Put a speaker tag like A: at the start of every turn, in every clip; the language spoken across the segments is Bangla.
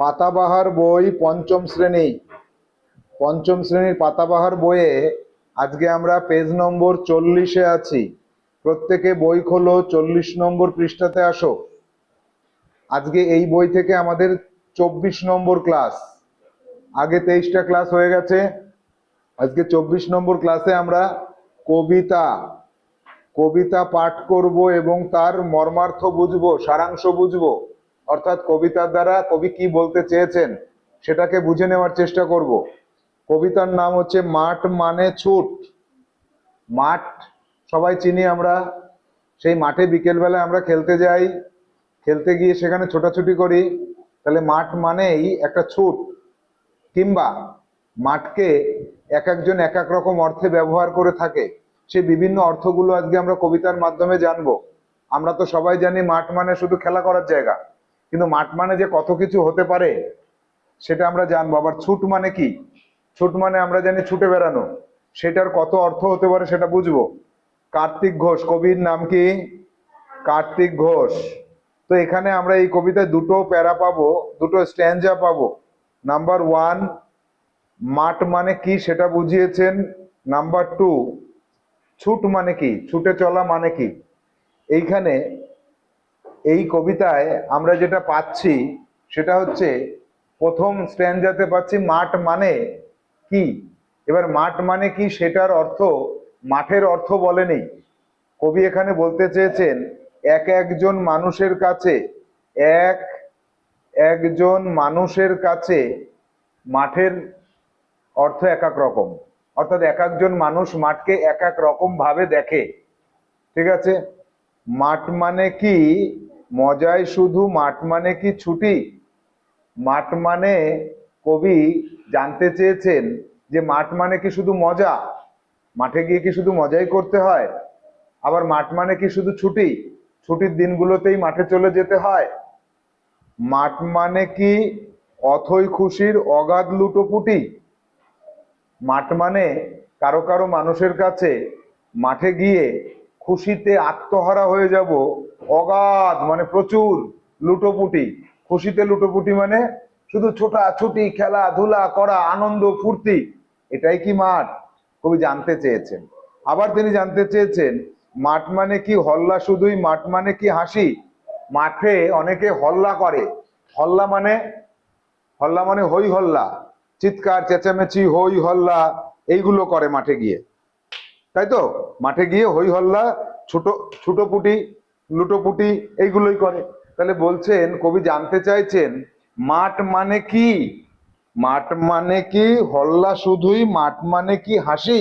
A: পাতাবাহার বই পঞ্চম শ্রেণি। পঞ্চম শ্রেণির পাতাবাহার বইয়ে আজকে আমরা পেজ নম্বর চল্লিশে আছি। প্রত্যেকে বই খোলো, চল্লিশ নম্বর পৃষ্ঠাতে আসো। আজকে এই বই থেকে আমাদের চব্বিশ নম্বর ক্লাস। আগে তেইশটা ক্লাস হয়ে গেছে। আজকে চব্বিশ নম্বর ক্লাসে আমরা কবিতা কবিতা পাঠ করব এবং তার মর্মার্থ বুঝব, সারাংশ বুঝব। অর্থাৎ কবিতার দ্বারা কবি কি বলতে চেয়েছেন সেটাকে বুঝে নেওয়ার চেষ্টা করব। কবিতার নাম হচ্ছে মাঠ মানে ছুট। মাঠ, সবাই চিনি আমরা। সেই মাঠে বিকেলবেলায় আমরা খেলতে যাই। খেলতে গিয়ে সেখানে ছোটাছুটি করি। তাহলে মাঠ মানেই একটা ছুট কিংবা মাঠকে এক একজন এক এক রকম অর্থে ব্যবহার করে থাকে। সেই বিভিন্ন অর্থগুলো আজকে আমরা কবিতার মাধ্যমে জানব। আমরা তো সবাই জানি মাঠ মানে শুধু খেলা করার জায়গা। কিন্তু মাঠ মানে যে কত কিছু হতে পারে, সেটা আমরা জানব। আবার ছুট মানে কি? ছুট মানে আমরা জানি ছুটে বেড়ানো। সেটার কত অর্থ হতে পারে সেটা বুঝব। কার্তিক ঘোষ, কবির নাম কি? কার্তিক ঘোষ। তো এখানে আমরা এই কবিতায় দুটো প্যারা পাবো, দুটো স্ট্যান্ডা পাবো। নাম্বার ওয়ান, মাঠ মানে কি সেটা বুঝিয়েছেন। নাম্বার টু, ছুট মানে কি? ছুটে চলা মানে কি? এইখানে এই কবিতায় আমরা যেটা পাচ্ছি সেটা হচ্ছে প্রথম স্ট্যান্ডাতে পাচ্ছি মাঠ মানে কি? এবার মাঠ মানে কি সেটার অর্থ মাঠের অর্থ বলেনি। কবি এখানে বলতে চেয়েছেন, এক একজন মানুষের কাছে, এক একজন মানুষের কাছে মাঠের অর্থ এক এক রকম। অর্থাৎ এক একজন মানুষ মাঠকে এক এক রকম ভাবে দেখে। ঠিক আছে? মাঠ মানে কি? মজায় শুধু মাঠ মানে কি ছুটি? মাঠ মানে কবি জানতে চেয়েছেন যে মাঠ মানে কি শুধু মজা? মাঠে গিয়ে কি শুধু মজাই করতে হয়? আবার মাঠ মানে কি শুধু ছুটি? ছুটির দিনগুলোতেই মাঠে চলে যেতে হয়। মাঠ মানে কি অথই খুশির অগাধ লুটোপুটি? মাঠ মানে কারও কারও মানুষের কাছে মাঠে গিয়ে খুশিতে আত্মহারা হয়ে যাব অগাধ মানে প্রচুর লুটোপুটি। খুশিতে লুটোপুটি মানে শুধু ছোটা ছুটি খেলাধুলা করা, আনন্দ, ফুর্তি, এটাই কি মাঠ? কবি জানতে চেয়েছেন। আবার তিনি জানতে চেয়েছেন, মাঠ মানে কি হল্লা শুধুই, মাঠ মানে কি হাসি? মাঠে অনেকে হল্লা করে। হল্লা মানে হল্লা মানে হই হল্লা। চিৎকার, চেঁচামেচি, হই হল্লা, এইগুলো করে মাঠে গিয়ে। তাই তো? মাঠে গিয়ে হই হল্লা, ছোট, ছুটোপুটি লুটোপুটি এইগুলোই করে। তাহলে বলছেন, কবি জানতে চাইছেন, মাঠ মানে কি? মাঠ মানে কি হল্লা শুধুই, মাঠ মানে কি হাসি?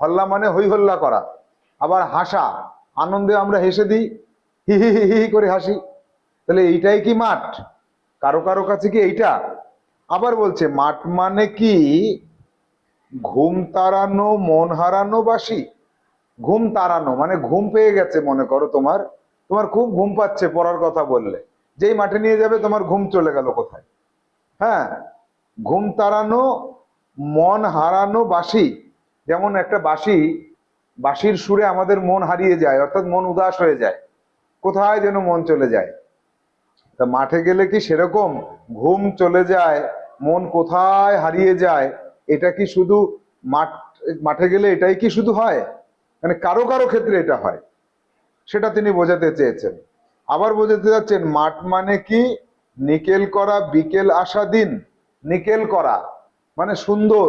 A: হল্লা মানে হই হল্লা করা। আবার হাসা, আনন্দে আমরা হেসে দিই হি হি হি হি করে হাসি। তাহলে এইটাই কি মাঠ? কারও কারও কাছে কি এইটা? আবার বলছে, মাঠ মানে কি? ঘুম তাড়ানো, মন হারানো বাসি। ঘুম তাড়ানো মানে ঘুম পেয়ে গেছে, মনে করো তোমার। তোমার খুব ঘুম পাচ্ছে পড়ার কথা বললে। যেই মাঠে নিয়ে যাবে তোমার ঘুম চলে গেল কোথায়? হ্যাঁ ঘুম তাড়ানো, মন হারানো বাসি, যেমন একটা বাসি বাঁশির সুরে আমাদের মন হারিয়ে যায়, অর্থাৎ মন উদাস হয়ে যায়। কোথায় যেন মন চলে যায়? তা মাঠে গেলে কি সেরকম ঘুম চলে যায়, মন কোথায় হারিয়ে যায়? এটা কি শুধু মাঠ, মাঠে গেলে এটাই কি শুধু হয়? মানে কারও কারও ক্ষেত্রে এটা হয়। সেটা তিনি বোঝাতে চেয়েছেন। আবার বোঝাতে যাচ্ছেন, মাঠ মানে কি? নিকেল করা, বিকেল আসা দিন। নিকেল করা মানে সুন্দর।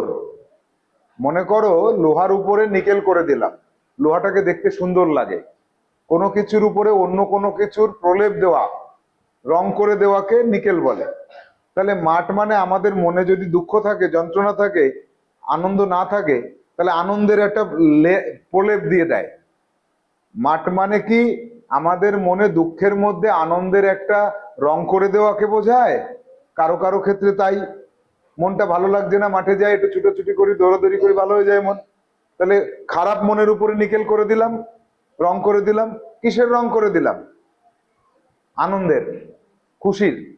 A: মনে করো, লোহার উপরে নিকেল করে দিলাম। লোহাটাকে দেখতে সুন্দর লাগে। কোনো কিছুর উপরে অন্য কোনো কিছুর প্রলেপ দেওয়া, রং করে দেওয়াকে নিকেল বলে। তাহলে মাঠ মানে আমাদের মনে যদি দুঃখ থাকে, যন্ত্রণা থাকে, আনন্দ না থাকে, তাহলে আনন্দের একটা প্রলেপ দিয়ে দেয়। মাঠ মানে কি? আমাদের মনে দুঃখের মধ্যে আনন্দের একটা রং করে দেওয়াকে বোঝায়। কারও কারও ক্ষেত্রে তাই। মনটা ভালো লাগছে না, মাঠে যায় একটু ছুটোছুটি করি, দৌড়াদৌড়ি করি, ভালো হয়ে যায় মন। তাহলে খারাপ মনের উপরে নিকেল করে দিলাম, রং করে দিলাম, কিসের রং করে দিলাম? আনন্দের, খুশির।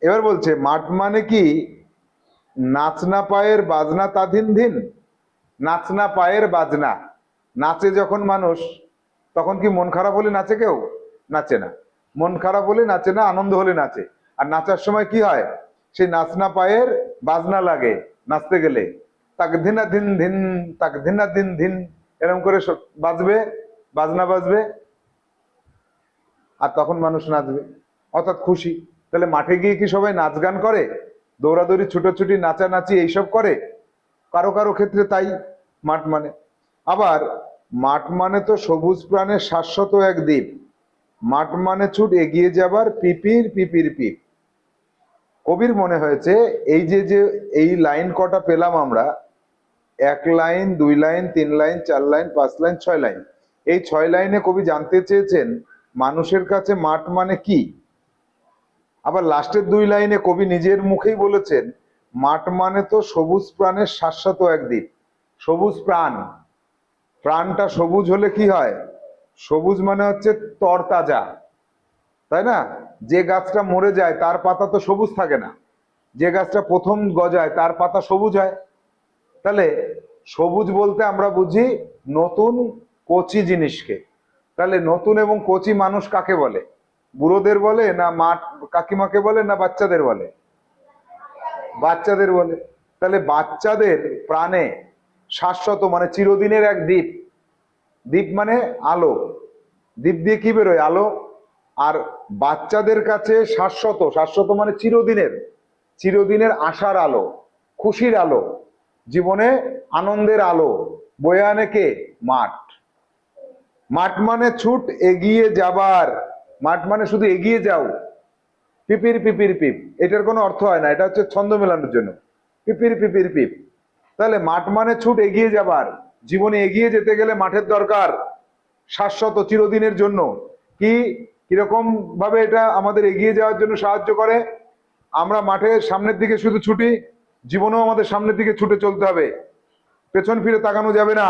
A: এবার বলছে, মাঠ মানে কি? নাচনা পায়ের বাজনা তাধিন ধিন নাচনা পায়ের বাজনা। নাচে যখন মানুষ তখন কি মন খারাপ হলে নাচে কেউ? নাচে না। মন খারাপ হলে নাচে না, আনন্দ হলে নাচে। আর নাচার সময় কি হয়? সেই নাচনা পায়ের বাজনা লাগে নাচতে গেলে। তাক ধিনা ধিন ধিন, তাক ধিনা দিন ধিন এরকম করে বাজবে, বাজনা বাজবে। আর তখন মানুষ নাচবে, অর্থাৎ খুশি। তাহলে মাঠে গিয়ে কি সবাই নাচ গান করে? দৌড়াদৌড়ি, ছুটোছুটি, নাচানাচি, এইসব করে? কারও কারও ক্ষেত্রে তাই মাঠ মানে। আবার মাঠ মানে তো সবুজ প্রাণের শাশ্বত এক দ্বীপ মাঠ মানে ছুট এগিয়ে যাবার পিপির পিপির পিপ। কবির মনে হয়েছে, এই যে যে, এই লাইন কটা পেলাম আমরা, এক লাইন, দুই লাইন, তিন লাইন, চার লাইন, পাঁচ লাইন, ছয় লাইন, এই ছয় লাইনে কবি জানতে চেয়েছেন, মানুষের কাছে মাঠ মানে কি? আবার লাস্টের দুই লাইনে কবি নিজের মুখেই বলেছেন, মাঠ মানে তো সবুজ প্রাণের শাশ্বত এক দ্বীপ সবুজ প্রাণ প্রাণটা সবুজ হলে কি হয়? সবুজ মানে হচ্ছে তরতাজা, তাই না? যে গাছটা মরে যায়, তার পাতা তো সবুজ থাকে না। যে গাছটা প্রথম গজায়, তার পাতা সবুজ হয়। তাহলে সবুজ বলতে আমরা বুঝি নতুন কচি জিনিসকে। তাহলে নতুন এবং কচি মানুষ কাকে বলে? বুড়োদের বলে না মা, কাকিমাকে বলে না বাচ্চাদের বলে? বাচ্চাদের বলে। তাহলে বাচ্চাদের প্রাণে শাশ্বত মানে চিরদিনের এক দ্বীপ। দ্বীপ মানে আলো। দ্বীপ দিয়ে কি বেরোয়? আলো। আর বাচ্চাদের কাছে শাশ্বত। শাশ্বত মানে চিরদিনের। চিরদিনের আশার আলো, খুশির আলো, জীবনে আনন্দের আলো। বয়ে আনে কে? মাঠ। মাঠ মানে ছুট, এগিয়ে যাবার। মাঠ মানে শুধু এগিয়ে যাও। পিপির পিপির পিপ। এটার কোনো অর্থ হয় না। এটা হচ্ছে ছন্দ মেলানোর জন্য। পিপির পিপির পিপ। তাহলে মাঠ মানে ছুট এগিয়ে যাবার। জীবনে এগিয়ে যেতে গেলে মাঠের দরকার শাশ্বত চিরদিনের জন্য। কি? কীরকম ভাবে এটা আমাদের এগিয়ে যাওয়ার জন্য সাহায্য করে? আমরা মাঠের সামনের দিকে শুধু ছুটি, জীবনেও আমাদের সামনের দিকে ছুটে চলতে হবে। পেছন ফিরে তাকানো যাবে না।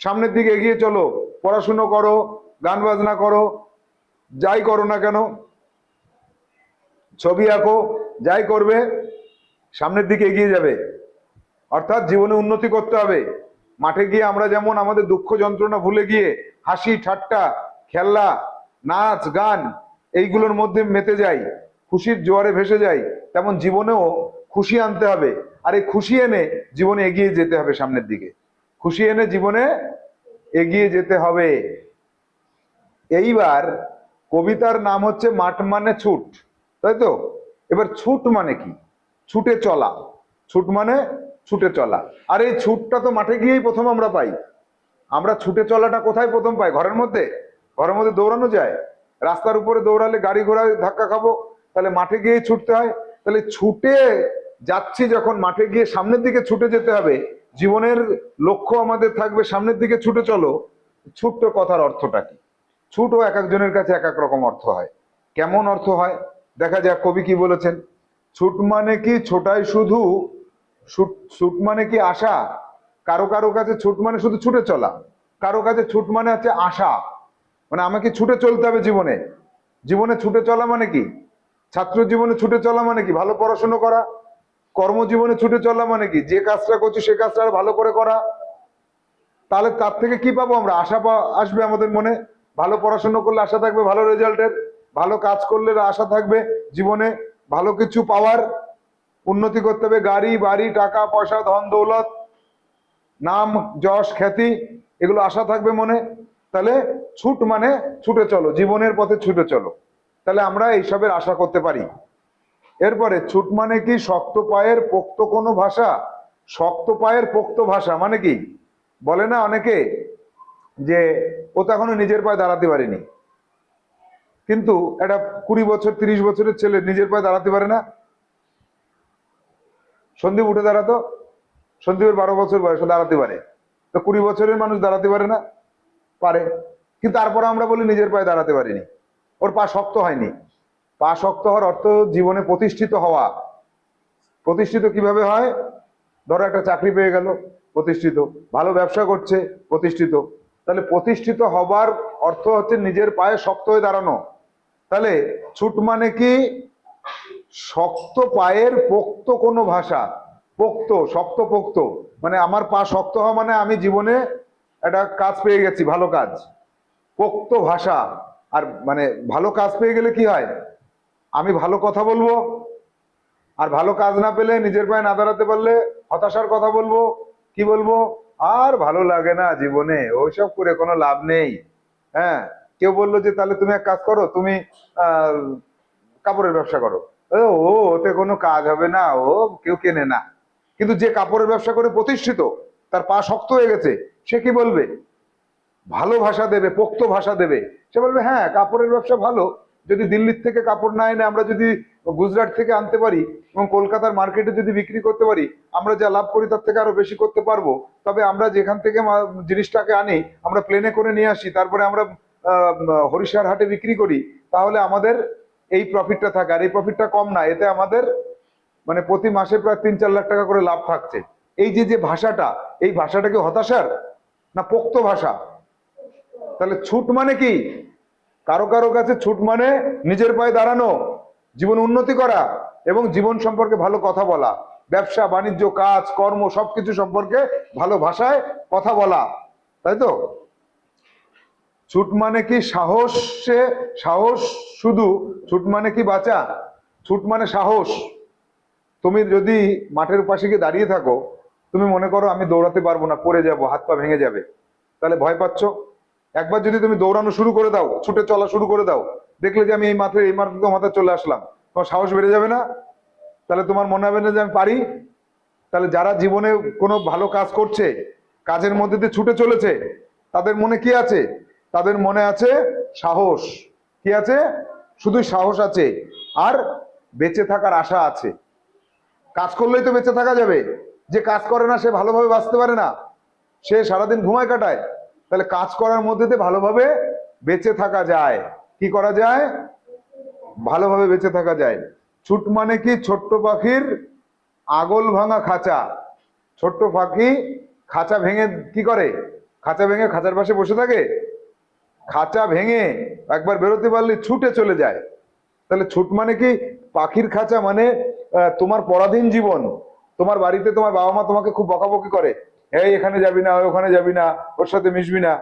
A: সামনের দিকে এগিয়ে চলো, পড়াশুনো করো, গান বাজনা করো, যাই করো না কেন, ছবি আঁকো, যাই করবে, সামনের দিকে এগিয়ে যাবে। অর্থাৎ জীবনে উন্নতি করতে হবে। মাঠে গিয়ে আমরা যেমন আমাদের দুঃখ যন্ত্রণা ভুলে গিয়ে হাসি, ঠাট্টা খেলনা নাচ, গান এইগুলোর মধ্যে মেতে যাই, খুশির জোয়ারে ভেসে যাই, তেমন জীবনেও খুশি আনতে হবে। আর এই খুশি এনে জীবনে এগিয়ে যেতে হবে সামনের দিকে। খুশি এনে জীবনে এগিয়ে যেতে হবে। এইবার কবিতার নাম হচ্ছে মাঠ মানে ছুট, তাই তো? এবার ছুট মানে কি? ছুটে চলা। ছুট মানে ছুটে চলা। আর এই ছুটটা তো মাঠে গিয়েই প্রথম আমরা পাই। আমরা ছুটে চলাটা কোথায় প্রথম পাই? ঘরের মধ্যে? ঘরের মধ্যে দৌড়ানো যায়? রাস্তার উপরে দৌড়ালে গাড়ি ঘোড়ায় ধাক্কা খাব? তাহলে মাঠে গিয়েই ছুটতে হয়। তাহলে ছুটে যাচ্ছি যখন মাঠে গিয়ে সামনের দিকে ছুটে যেতে হবে, জীবনের লক্ষ্য আমাদের থাকবে সামনের দিকে ছুটে চলো। ছোট্ট কথার অর্থটা কি? ছুটও এক একজনের কাছে এক এক রকম অর্থ হয়। কেমন অর্থ হয়? দেখা যাক কবি কি বলেছেন। ছুট মানে কি? ছোটাই শুধু ছুট ছুট মানে কি আশা? কারও কারও কাছে ছুট মানে শুধু ছুটে চলা। কারও কাছে ছুট মানে হচ্ছে আশা। মানে আমাকে ছুটে চলতে হবে জীবনে। জীবনে ছুটে চলা মানে কি? ছাত্র জীবনে ছুটে চলা মানে কি? ভালো পড়াশুনো করা। কর্মজীবনে ছুটে চলা মানে কি? যে কাজটা করছি সে কাজটা আরও ভালো করে করা। তাহলে তার থেকে কি পাবো আমরা? আশা আসবে আমাদের মনে। ভালো পড়াশুনো করলে আশা থাকবে, ভালো রেজাল্টের। ভালো কাজ করলে আশা থাকবে জীবনে। ভালো কিছু পাওয়ার উন্নতি করতে হবে, গাড়ি, বাড়ি, টাকা, পয়সা, ধন, দৌলত, নাম, যশ, খ্যাতি, এগুলো আশা থাকবে মনে। তাহলে ছুট মানে ছুটে চলো, জীবনের পথে ছুটে চলো। তাহলে আমরা এইসবের আশা করতে পারি। এরপরে, ছুট মানে কি? শক্ত পায়ের পোক্ত কোনো ভাষা? শক্ত পায়ের পোক্ত ভাষা মানে কি? বলে না অনেকে যে, ও তো এখনও নিজের পায়ে দাঁড়াতে পারেনি। কিন্তু একটা কুড়ি বছর, তিরিশ বছরের ছেলে নিজের পায়ে দাঁড়াতে পারে না। সন্দীপ উঠে দাঁড়াতো। সন্দীপের বারো বছর বয়সে দাঁড়াতে পারে। তো কুড়ি বছরের মানুষ দাঁড়াতে পারে না, পারে। কিন্তু তারপর আমরা বলি নিজের পায়ে দাঁড়াতে পারিনি। ওর পা শক্ত হয়নি। পা শক্ত হওয়ার অর্থ জীবনে প্রতিষ্ঠিত হওয়া। প্রতিষ্ঠিত কীভাবে হয়? ধরো একটা চাকরি পেয়ে গেল, প্রতিষ্ঠিত। ভালো ব্যবসা করছে, প্রতিষ্ঠিত। তাহলে প্রতিষ্ঠিত হবার অর্থ হচ্ছে নিজের পায়ে শক্ত হয়ে দাঁড়ানো। তাহলে ছুট মানে কি? শক্ত পায়ের পোক্ত কোনো ভাষা, পোক্ত, শক্ত পোক্ত। মানে আমার পা শক্ত হওয়া মানে আমি জীবনে একটা কাজ পেয়ে গেছি, ভালো কাজ। পোক্ত ভাষা। আর মানে ভালো কাজ পেয়ে গেলে কি হয়? আমি ভালো কথা বলব। আর ভালো কাজ না পেলে নিজের পায়ে না দাঁড়াতে পারলে হতাশার কথা বলব। কি বলব? আর ভালো লাগে না জীবনে, ওইসব করে কোনো লাভ নেই। হ্যাঁ কেউ বলল যে তাহলে তুমি এক কাজ করো, তুমি কাপড়ের ব্যবসা করো। ও, ওতে কোনো কাজ হবে না, ও কেউ কেনে না। কিন্তু যে কাপড়ের ব্যবসা করে প্রতিষ্ঠিত, তার পা শক্ত হয়ে গেছে, সে কি বলবে? ভালো ভাষা দেবে, পোক্ত ভাষা দেবে। সে বলবে হ্যাঁ কাপড়ের ব্যবসা ভালো। যদি দিল্লির থেকে কাপড় না এনে আমরা যদি গুজরাট থেকে আনতে পারি এবং কলকাতার মার্কেটে যদি বিক্রি করতে পারি, আমরা যা লাভ করি তার থেকে আরও বেশি করতে পারব। তবে আমরা যেখান থেকে জিনিসটাকে আনি, আমরা প্লেনে করে নিয়ে আসি, তারপরে আমরা হরিশার হাটে বিক্রি করি, তাহলে আমাদের এই প্রফিটটা থাকে, আর এই প্রফিটটা কম না, এতে আমাদের মানে প্রতি মাসে প্রায় তিন চার লাখ টাকা করে লাভ থাকছে। এই যে যে ভাষাটা, এই ভাষাটা কি হতাশার না পোক্ত ভাষা? তাহলে ছুট মানে কি? কারও কারও কাছে ছুট মানে নিজের পায়ে দাঁড়ানো, জীবন উন্নতি করা এবং জীবন সম্পর্কে ভালো কথা বলা, ব্যবসা, বাণিজ্য, কাজ, কর্ম, সবকিছু সম্পর্কে ভালো ভাষায় কথা বলা, তাই তো? ছুট মানে কি সাহসে, সাহস শুধু? ছুট মানে কি বাঁচা? ছুট মানে সাহস। তুমি যদি মাঠের পাশে গিয়ে দাঁড়িয়ে থাকো, তুমি মনে করো আমি দৌড়াতে পারব না, পড়ে যাব, হাত পা ভেঙে যাবে। তাহলে ভয় পাচ্ছ? একবার যদি তুমি দৌড়ানো শুরু করে দাও, ছুটে চলা শুরু করে দাও, দেখলে যে আমি এই মাঠে এই মাঠে মাথায় চলে আসলাম। তোমার সাহস বেড়ে যাবে না? তাহলে তোমার মনে হবে না যে আমি পারি? তাহলে যারা জীবনে কোনো ভালো কাজ করছে, কাজের মধ্যে দিয়ে ছুটে চলেছে, তাদের মনে কি আছে? তাদের মনে আছে সাহস। কি আছে? শুধু সাহস আছে। আর বেঁচে থাকার আশা আছে। কাজ করলেই তো বেঁচে থাকা যাবে। যে কাজ করে না, সে ভালোভাবে বাঁচতে পারে না। সে সারাদিন ঘুমায় কাটায়। তাহলে কাজ করার মধ্যে দিয়ে ভালোভাবে বেঁচে থাকা যায়। কি করা যায়? ভালোভাবে বেঁচে থাকা যায়। ছুট মানে কি? ছোট্ট পাখির আগল ভাঙা খাঁচা। ছোট্ট পাখি খাঁচা ভেঙে কি করে? খাঁচা ভেঙে খাঁচার পাশে বসে থাকে? খাঁচা ভেঙে একবার বেরোতে পারলে ছুটে চলে যায়। তাহলে ছুট মানে কি? পাখির খাঁচা মানে তোমার পরাধীন জীবন। তোমার বাড়িতে তোমার বাবা মা তোমাকে খুব বকাবকি করে। এই এখানে যাবি না ওখানে যাবি না, ওর সাথে মিশবি না।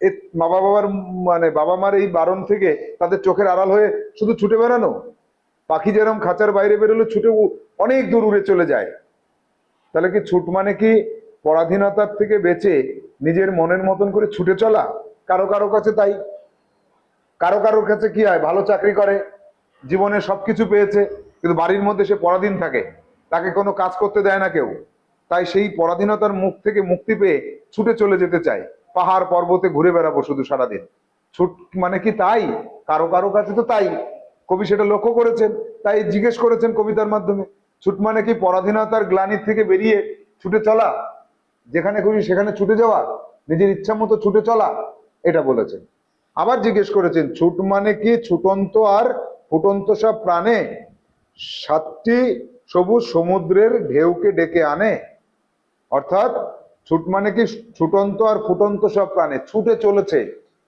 A: এ বাবা বাবার মানে বাবা মার এই বারণ থেকে তাদের চোখের আড়াল হয়ে শুধু ছুটে বেড়ানো? পাখি যেরকম খাঁচার বাইরে বেরোলে, ছুটে অনেক দূর উড়ে চলে যায়। তাহলে কি ছুট মানে কি? পরাধীনতার থেকে বেঁচে নিজের মনের মতন করে ছুটে চলা? কারও কারও কাছে তাই। কারও কারোর কাছে কি হয়? ভালো চাকরি করে, জীবনে সবকিছু পেয়েছে, কিন্তু বাড়ির মধ্যে সে পরাধীন থাকে। তাকে কোনো কাজ করতে দেয় না কেউ। তাই সেই পরাধীনতার মুখ থেকে মুক্তি পেয়ে ছুটে চলে যেতে চায়। পাহাড় পর্বতে ঘুরে বেড়াবো শুধু সারাদিন। ছুট মানে কি তাই? কারও কারও কাছে তো তাই। কবি সেটা লক্ষ্য করেছেন, তাই জিজ্ঞেস করেছেন কবিতার মাধ্যমে। ছুট মানে কি পরাধীনতার গ্লানির থেকে বেরিয়ে ছুটে চলা? যেখানে খুশি সেখানে ছুটে যাওয়া? নিজের ইচ্ছা মতো ছুটে চলা? এটা বলেছেন। আবার জিজ্ঞেস করেছেন, ছুট মানে কি? ছুটন্ত আর ফুটন্ত সব প্রাণে? সাতটি সবুজ সমুদ্রের ঢেউকে ডেকে আনে। অর্থাৎ, ছুট মানে কি? ছুটন্ত আর ফুটন্ত সব প্রাণে। ছুটে চলেছে।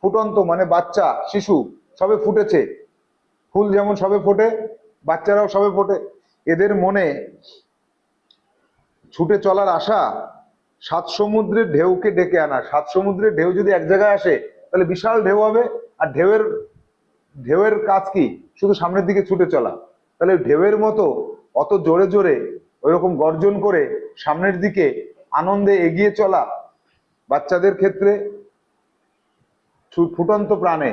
A: ফুটন্ত মানে বাচ্চা, শিশু, সবে ফুটেছে। ফুল যেমন সবে ফোটে, বাচ্চারাও সবে ফোটে। এদের মনে ছুটে চলার আশা সাত সমুদ্রের ঢেউকে ডেকে আনা। সাত সমুদ্রের ঢেউ যদি এক জায়গায় আসে, তাহলে বিশাল ঢেউ হবে। আর ঢেউয়ের ঢেউয়ের কাজ কি? শুধু সামনের দিকে ছুটে চলা। তাহলে ঢেউয়ের মতো অত জোরে জোরে, ওইরকম গর্জন করে সামনের দিকে আনন্দে এগিয়ে চলা বাচ্চাদের ক্ষেত্রে ফুটন্ত প্রাণে।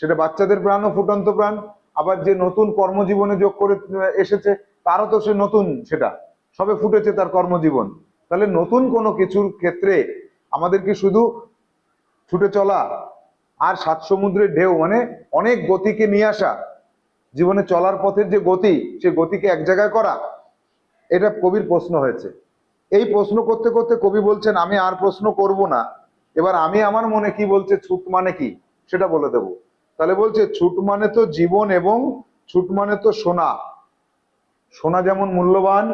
A: সেটা বাচ্চাদের প্রাণও ফুটন্ত প্রাণ। আবার যে নতুন কর্মজীবনে যোগ করে, এসেছে, তারও তো সে নতুন সেটা। সবে ফুটেছে তার কর্মজীবন। তাহলে নতুন কোনো কিছুর ক্ষেত্রে আমাদেরকে শুধু ছুটে চলা আর সাত সমুদ্রের ঢেউ মানে অনেক গতিকে নিয়ে আসা, জীবনে চলার পথের যে গতি, সে গতিকে এক জায়গায় করা, এটা কবির প্রশ্ন হয়েছে। এই প্রশ্ন করতে করতে কবি বলছেন, আমি আর প্রশ্ন করব না। এবার আমি আমার মনে কি বলছে, ছুট মানে কি? সেটা বলে দেব। তাহলে বলছে, ছুট মানে তো জীবন এবং ছুট মানে তো সোনা। সোনা যেমন মূল্যবান,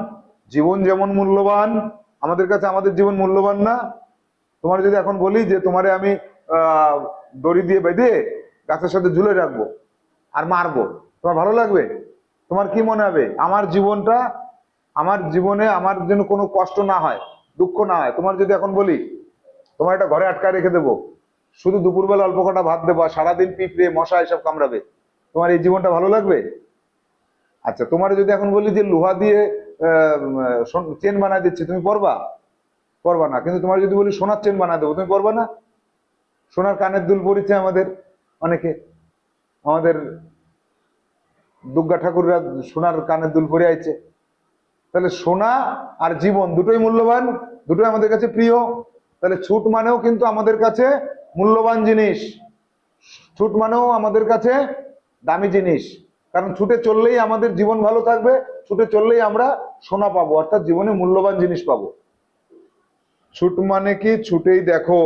A: জীবন যেমন মূল্যবান আমাদের কাছে আমাদের জীবন মূল্যবান না। তোমার যদি এখন বলি যে তোমারে আমি দড়ি দিয়ে বেঁধে গাছের সাথে ঝুলে রাখব আর মারবো, তোমার ভালো লাগবে? তোমার কি মনে হবে? আমার জীবনটা, আমার জীবনে আমার যেন কোনো কষ্ট না হয়, দুঃখ না হয়, তোমার যদি এখন বলি, তোমার এটা ঘরে আটকায় রেখে দেবো, শুধু দুপুরবেলা অল্প কটা ভাত দেবো সারাদিন পিঁপড়ে, মশা এসব কামড়াবে, তোমার এই জীবনটা ভালো লাগবে? আচ্ছা তোমার যদি এখন বলি যে লোহা দিয়ে চেন বানায় দিচ্ছি, তুমি পরবা পরবা না। কিন্তু তোমার যদি বলি সোনার চেন বানায় দেবো, তুমি পরবা না? সোনার কানের দুল পরিছে আমাদের অনেকে। আমাদের দুর্গা ঠাকুররা সোনার কানের দুল পরে আইছে। তাহলে সোনা আর জীবন দুটোই মূল্যবান, দুটোই আমাদের কাছে প্রিয়। তাহলে ছুট মানেও কিন্তু আমাদের কাছে মূল্যবান জিনিস। ছুট মানেও আমাদের কাছে দামি জিনিস। কারণ ছুটে চললেই আমাদের জীবন ভালো থাকবে, ছুটে চললেই আমরা সোনা পাবো, অর্থাৎ জীবনে মূল্যবান জিনিস পাবো। ছুট মানে কি? ছুটেই দেখো।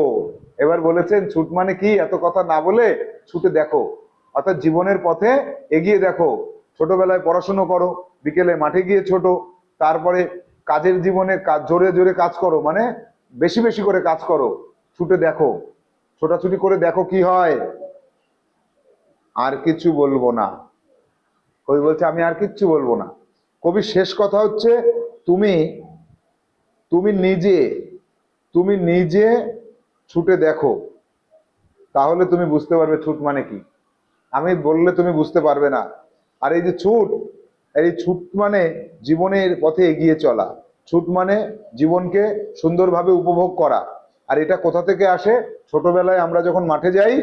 A: এবার বলেছেন, ছুট মানে কি? এত কথা না বলে ছুটে দেখো। অর্থাৎ জীবনের পথে এগিয়ে দেখো। ছোটবেলায় পড়াশুনো করো, বিকেলে মাঠে গিয়ে ছোট, তারপরে কাজের জীবনে কাজ, জোরে জোরে কাজ করো মানে বেশি বেশি করে কাজ করো, ছুটে দেখো। ছোটাছুটি করে দেখো কি হয়। আর কিছু বলব না। কবি বলছে, আমি আর কিচ্ছু বলব না। কবির শেষ কথা হচ্ছে, তুমি তুমি নিজে তুমি নিজে ছুটে দেখো। তাহলে তুমি বুঝতে পারবে ছুট মানে কি। আমি বললে তুমি বুঝতে পারবে না। আর এই যে ছুট, এই ছুট মানে জীবনের পথে এগিয়ে চলা। ছুট মানে জীবনকে সুন্দরভাবে উপভোগ করা। আর এটা কোথা থেকে আসে? ছোটবেলায় আমরা যখন মাঠে যাই,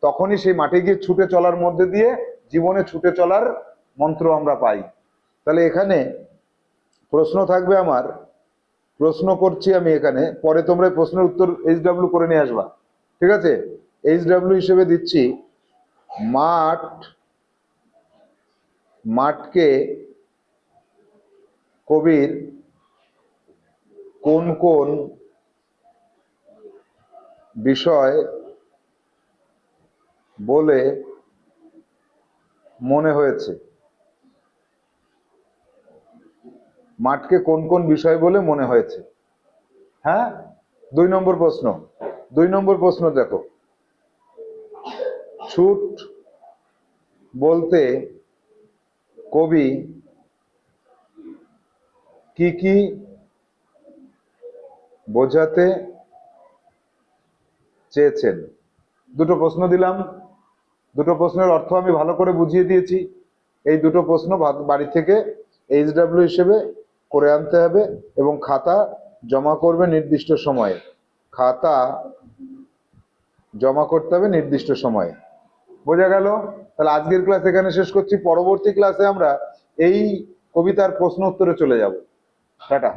A: তখনই সেই মাঠে গিয়ে ছুটে চলার মধ্যে দিয়ে জীবনে ছুটে চলার মন্ত্র আমরা পাই। তাহলে এখানে প্রশ্ন থাকবে আমার। প্রশ্ন করছি আমি এখানে। পরে তোমরা প্রশ্নের উত্তর এইচ ডাব্লিউ করে নিয়ে আসবা। ঠিক আছে? এইচ ডাব্লিউ হিসেবে দিচ্ছি, মাঠ, মাঠকে কবির কোন কোন বিষয় বলে মনে হয়েছে। মাঠকে কোন কোন বিষয় বলে মনে হয়েছে? হ্যাঁ? দুই নম্বর প্রশ্ন। দুই নম্বর প্রশ্ন দেখো। ছুট বলতে কবি কি কি বোঝাতে চেয়েছেন? দুটো প্রশ্ন দিলাম। দুটো প্রশ্নের অর্থ আমি ভালো করে বুঝিয়ে দিয়েছি। এই দুটো প্রশ্ন বাড়ি থেকে এইচ ডাব্লিউ হিসেবে করে আনতে হবে এবং খাতা জমা করবে নির্দিষ্ট সময়ে। খাতা জমা করতে হবে নির্দিষ্ট সময়ে। বোঝা গেল? তাহলে আজকের ক্লাস এখানে শেষ করছি। পরবর্তী ক্লাসে আমরা এই কবিতার প্রশ্ন উত্তরে চলে যাব। টাটা।